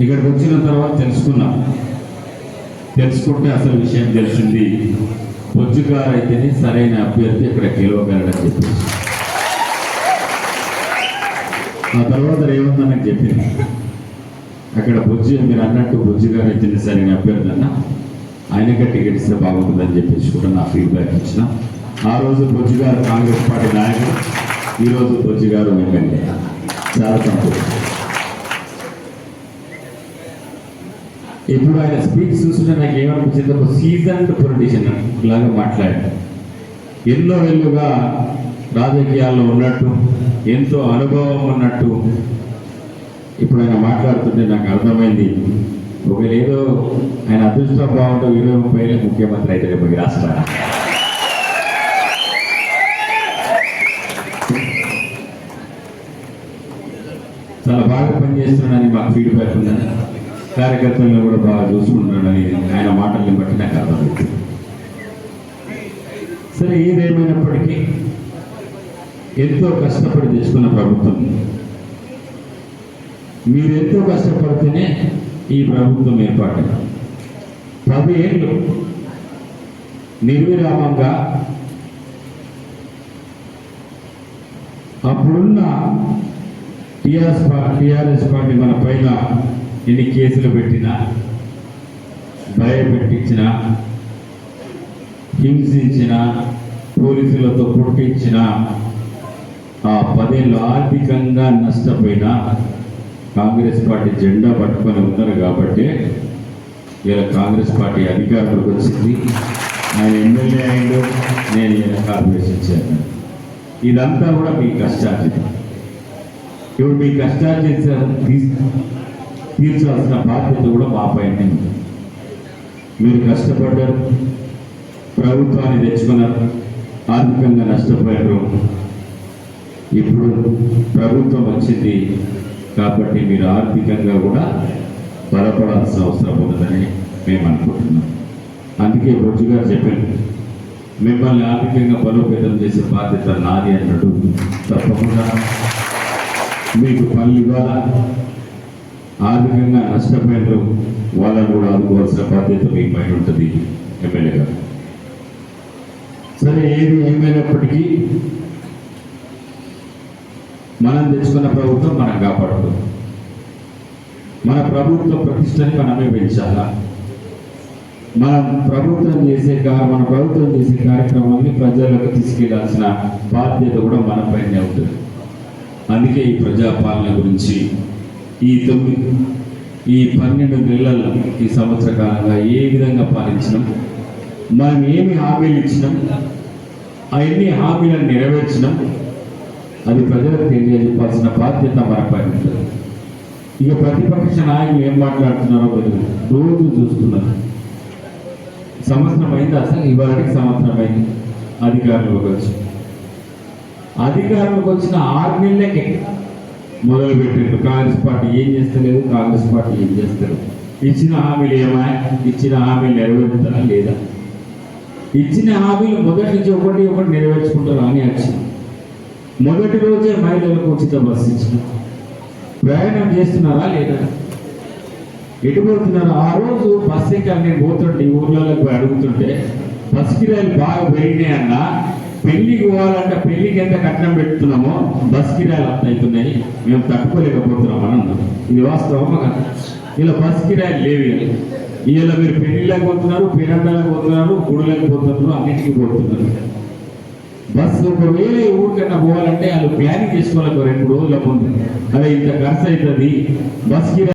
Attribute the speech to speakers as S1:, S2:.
S1: ఇక్కడికి వచ్చిన తర్వాత తెలుసుకున్నాం. తెలుసుకుంటే అసలు విషయం తెలిసింది. బొజ్జుగారు అయితేనే సరైన అభ్యర్థి ఇక్కడ గెలవగలడని చెప్పి ఆ తర్వాత రేవంత్ నాకు చెప్పింది అక్కడ బుజ్జి మీరు అన్నట్టు బొజ్జు గారు అయితేనే సరైన అభ్యర్థి అన్న. ఆయనకే టికెట్ ఇస్తే బాగుంటుందని చెప్పేసి కూడా నా ఫీడ్బ్యాక్ ఇచ్చిన. ఆ రోజు బొజ్జు గారు కాంగ్రెస్ పార్టీ నాయకుడు ఈరోజు బుజ్జిగారు బొజ్జు గారు ఎమ్మెల్యే. చాలా సంతోషం. ఇప్పుడు ఆయన స్పీచ్ చూస్తుంటే నాకు ఏమనిపించింది? ఒక సీజన్డ్ పొలిటీషియన్ లాగా మాట్లాడాడు. ఎన్నో ఏళ్ళుగా రాజకీయాల్లో ఉన్నట్టు ఎంతో అనుభవం ఉన్నట్టు ఇప్పుడు ఆయన మాట్లాడుతుంటే నాకు అర్థమైంది. ఒకవేళ ఏదో ఆయన అదృష్టం బాగుంటూ ఇరవై ముప్పై ఏళ్ళకి ముఖ్యమంత్రి అయితే రేపు రాష్ట్ర చాలా బాగా పనిచేస్తున్నాడని మాకు ఫీడ్బ్యాక్ ఉందని కార్యకర్తలను కూడా బాగా చూసుకుంటున్నాడని ఆయన మాటల్ని బట్టి నాకు అర్థమైంది సరే ఏదేమైనప్పటికీ ఎంతో కష్టపడి తెచ్చుకున్న ప్రభుత్వం. మీరు ఎంతో కష్టపడితేనే ఈ ప్రభుత్వం ఏర్పాటు. పది ఏళ్ళు నిర్విరామంగా అప్పుడున్న టిఆర్ఎస్ టిఆర్ఎస్ పార్టీ మన పైన ఎన్ని కేసులు పెట్టినా భయపెట్టించిన హింసించిన పోలీసులతో పుట్టించిన ఆ పదేళ్ళు ఆర్థికంగా నష్టపోయిన కాంగ్రెస్ పార్టీ జెండా పట్టుకొని ఉన్నారు కాబట్టి ఇలా కాంగ్రెస్ పార్టీ అధికారంలోకి వచ్చింది. ఆయన ఎమ్మెల్యే అయిండు నేను ఈయన కార్పొరేషన్ చైర్మన్. ఇదంతా కూడా మీ కష్టార్జితం. ఇప్పుడు మీ కష్టార్జితం తీసుకు తీర్చాల్సిన బాధ్యత కూడా మా పైన మీరు కష్టపడ్డారు ప్రభుత్వాన్ని తెచ్చుకున్నారు ఆర్థికంగా నష్టపోయారు. ఇప్పుడు ప్రభుత్వం వచ్చింది కాబట్టి మీరు ఆర్థికంగా కూడా బలపడాల్సిన అవసరం ఉన్నదని మేము అనుకుంటున్నాం. అందుకే బొజ్జు గారు చెప్పాను మిమ్మల్ని ఆర్థికంగా బలోపేతం చేసే బాధ్యత నాది అన్నాడు. తప్పకుండా మీకు పనులు ఇవ్వాలా? ఆర్థికంగా నష్టపోయినారు వాళ్ళని కూడా ఆదుకోవాల్సిన బాధ్యత మీ పైన ఉంటుంది ఎమ్మెల్యే గారు. సరే ఏది ఏమైనప్పటికీ మనం తెచ్చుకున్న ప్రభుత్వం మనం కాపాడుతుంది మన ప్రభుత్వ ప్రతిష్టని మనమే పెంచాలా మనం ప్రభుత్వం చేసే కా- మన ప్రభుత్వం చేసే కార్యక్రమాన్ని ప్రజలకు తీసుకెళ్ళాల్సిన బాధ్యత కూడా మన పైనే ఉంటుంది. అందుకే ఈ ప్రజాపాలన గురించి ఈ తొమ్మిది ఈ పన్నెండు నెలల ఈ సంవత్సర కాలంగా ఏ విధంగా పాలించినాం? మనం ఏమి హామీలు ఇచ్చినాం? అవన్నీ హామీలను నెరవేర్చినాం? అది ప్రజలకు తెలియజెప్పాల్సిన బాధ్యత మన ఉంటుంది ఇక ప్రతిపక్ష నాయకులు ఏం మాట్లాడుతున్నారో మీరు రోజు చూస్తున్నారు. సంవత్సరం అయింది అసలు ఇవాళకి సంవత్సరం అయింది. అధికారంలోకి వచ్చి అధికారంలోకి వచ్చిన ఆరు నెలలకే మొదలు పెట్టారు కాంగ్రెస్ పార్టీ ఏం చేస్తలేదు కాంగ్రెస్ పార్టీ ఏం చేస్తారు ఇచ్చిన హామీలు ఏమా? ఇచ్చిన హామీలు నెరవేరుతారా లేదా? ఇచ్చిన హామీలు మొదటి నుంచి ఒకటి ఒకటి నెరవేర్చుకుంటారు అని వచ్చింది మొదటి రోజే మహిళలకు ఉచిత బస్సు ఇచ్చిన. ప్రయాణం చేస్తున్నారా లేదా? ఎటు పోతున్నారు? ఆ రోజు బస్ ఎక్కాలని పోతుంటే ఈ ఊర్లలోకి అడుగుతుంటే బస్ కిరాయిలు బాగా పెరిగినాయన్నా పెళ్ళికి పోవాలంటే పెళ్ళికి ఎంత కట్నం పెడుతున్నామో బస్ కిరాయిలు అంత అవుతున్నాయి. మేము తట్టుకోలేకపోతున్నాం అని అన్నాం ఇది వాస్తవం ఇలా బస్ కిరాయిలు లేవు ఇలా మీరు పెళ్ళిళ్ళకి పోతున్నారు పిరండలకు పోతున్నారు గుడులకు పోతున్నారు అన్నిటికీ పోతున్నారు. బస్సు ఒకవేళ ఊరికన్నా పోవాలంటే వాళ్ళు ప్లానింగ్ చేసుకోవాలి రెండు రోజుల ముందు. అదే ఇంత ఖర్చు అవుతుంది. బస్ కిరాయి